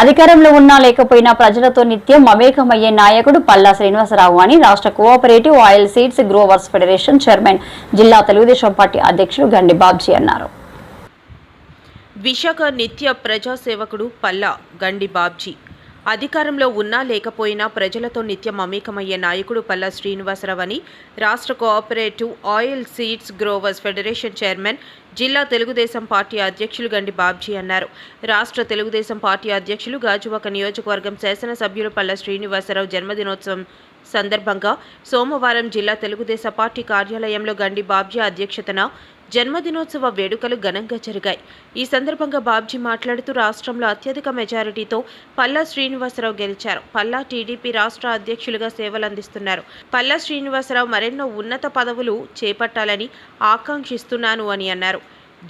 అధికారంలో ఉన్నా లేకపోయినా ప్రజలతో నిత్యం మమేకమయ్యే నాయకుడు పల్లా శ్రీనివాసరావు అని రాష్ట్ర cooperative oil seeds growers federation chairman జిల్లా తెలుగుదేశం పార్టీ అధ్యక్షుడు గండి బాబ్జీ అన్నారు. విశాఖ నిత్య ప్రజాసేవకుడు పల్లా గండి బాబ్జీ. అధికారంలో ఉన్నా లేకపోయినా ప్రజలతో నిత్యం అమీకమయ్యే నాయకుడు పల్లా శ్రీనివాసరావు అని రాష్ట్ర cooperative oil seeds growers federation chairman జిల్లా తెలుగుదేశం పార్టీ అధ్యక్షులు గండి బాబ్జీ అన్నారు. రాష్ట్ర తెలుగుదేశం పార్టీ అధ్యక్షులు గాజువాక నియోజకవర్గం శాసనసభ్యులు పల్ల శ్రీనివాసరావు జన్మదినోత్సవం సందర్భంగా సోమవారం జిల్లా తెలుగుదేశం పార్టీ కార్యాలయంలో గండి బాబ్జీ అధ్యక్షతన జన్మదినోత్సవ వేడుకలు ఘనంగా జరిగాయి. ఈ సందర్భంగా బాబ్జీ మాట్లాడుతూ రాష్ట్రంలో అత్యధిక మెజారిటీతో పల్లా శ్రీనివాసరావు గెలిచారు. పల్లా టీడీపీ రాష్ట్ర అధ్యక్షులుగా సేవలందిస్తున్నారు. పల్లా శ్రీనివాసరావు మరెన్నో ఉన్నత పదవులు చేపట్టాలని ఆకాంక్షిస్తున్నాను అని అన్నారు.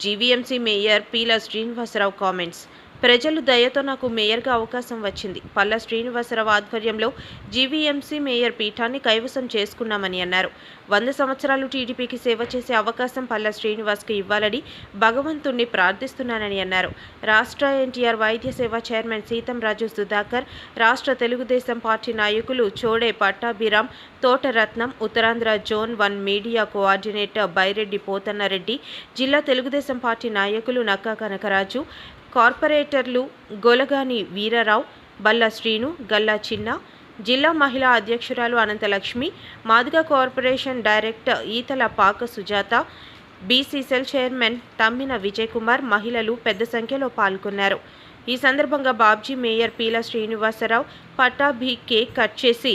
GVMC mayor Peela Srinivasarao comments. ప్రజలు దయతో నాకు మేయర్గా అవకాశం వచ్చింది. పల్లా శ్రీనివాసరావు ఆధ్వర్యంలో జీవీఎంసీ మేయర్ పీఠాన్ని కైవసం చేసుకున్నామని అన్నారు. వంద సంవత్సరాలు టీడీపీకి సేవ చేసే అవకాశం పల్లా శ్రీనివాస్కి ఇవ్వాలని భగవంతుణ్ణి ప్రార్థిస్తున్నానని అన్నారు. రాష్ట్ర ఎన్టీఆర్ వైద్య సేవ చైర్మన్ సీతంరాజు సుధాకర్ రాష్ట్ర తెలుగుదేశం పార్టీ నాయకులు Chode Pattabhiram Thotaratnam Uttarandhra zone one media coordinator Byreddy Pothannareddy జిల్లా తెలుగుదేశం పార్టీ నాయకులు నక్కా కనకరాజు కార్పొరేటర్లు గొలగాని వీరరావు బల్లా శ్రీను గల్లా చిన్న జిల్లా మహిళా అధ్యక్షురాలు Ananthalakshmi Madiga corporation director Eethala Paka Sujatha BC cell chairman Tammina Vijay Kumar మహిళలు పెద్ద సంఖ్యలో పాల్గొన్నారు. ఈ సందర్భంగా Babji mayor Peela Srinivasarao Pattabhi cake cut చేసి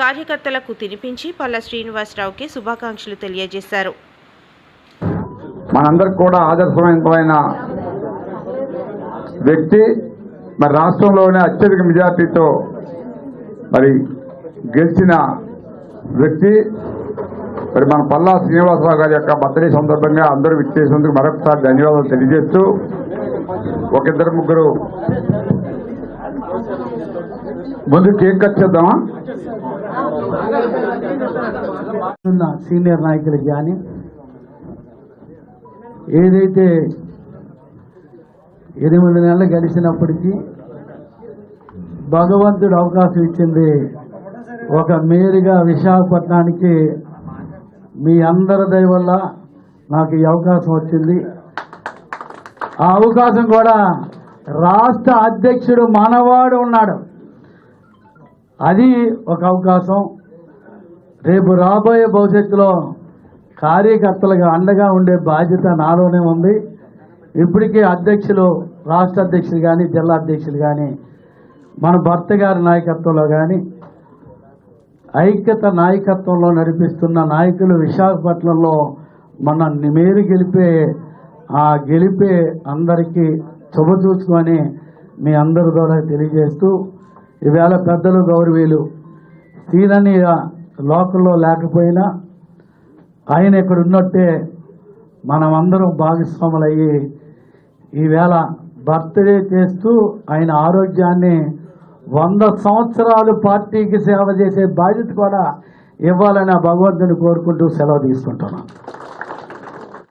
కార్యకర్తలకు తినిపించి పల్ల శ్రీనివాసరావుకి శుభాకాంక్షలు తెలియజేశారు. మనందరికి కూడా ఆదర్శవంతమైన వ్యక్తి మరి రాష్ట్రంలోనే అత్యధిక మెజార్టీతో మరి గెలిచిన వ్యక్తి మరి మన పల్లా శ్రీనివాసరావు గారి యొక్క బర్త్డే సందర్భంగా అందరూ విచ్చేసినందుకు మరొకసారి ధన్యవాదాలు తెలియజేస్తూ ఒక ఇద్దరు ముగ్గురు ముందు కేక్ కట్ చేద్దామా? సీనియర్ నాయకులకు కానీ ఏదైతే ఎనిమిది నెలలు గడిచినప్పటికీ భగవంతుడు అవకాశం ఇచ్చింది. ఒక మేరుగా విశాఖపట్నానికి మీ అందరి దయ వల్ల నాకు ఈ అవకాశం వచ్చింది. ఆ అవకాశం కూడా రాష్ట్ర అధ్యక్షుడు మనవాడు ఉన్నాడు. అది ఒక అవకాశం. రేపు రాబోయే భవిష్యత్తులో కార్యకర్తలుగా అండగా ఉండే బాధ్యత నాలోనే ఉంది. ఇప్పటికే అధ్యక్షులు రాష్ట్ర అధ్యక్షులు కానీ జిల్లా అధ్యక్షులు కానీ మన భర్త గారి నాయకత్వంలో కానీ ఐక్యత నాయకత్వంలో నడిపిస్తున్న నాయకులు విశాఖపట్నంలో మన మేరు గెలిపే ఆ గెలిపే అందరికీ శుభ చూసుకొని మీ అందరి ద్వారా తెలియజేస్తూ ఈవేళ పెద్దలు గౌరవీలు సీనని లోకల్లో లేకపోయినా ఆయన ఇక్కడ ఉన్నట్టే మనమందరం భాగస్వాములయ్యి ఈవేళ బర్త్డే చేస్తూ ఆయన ఆరోగ్యాన్ని వంద సంవత్సరాలు పార్టీకి సేవ చేసే బాధ్యత కూడా ఇవ్వాలని ఆ భగవంతుని కోరుకుంటూ సెలవు తీసుకుంటున్నాను.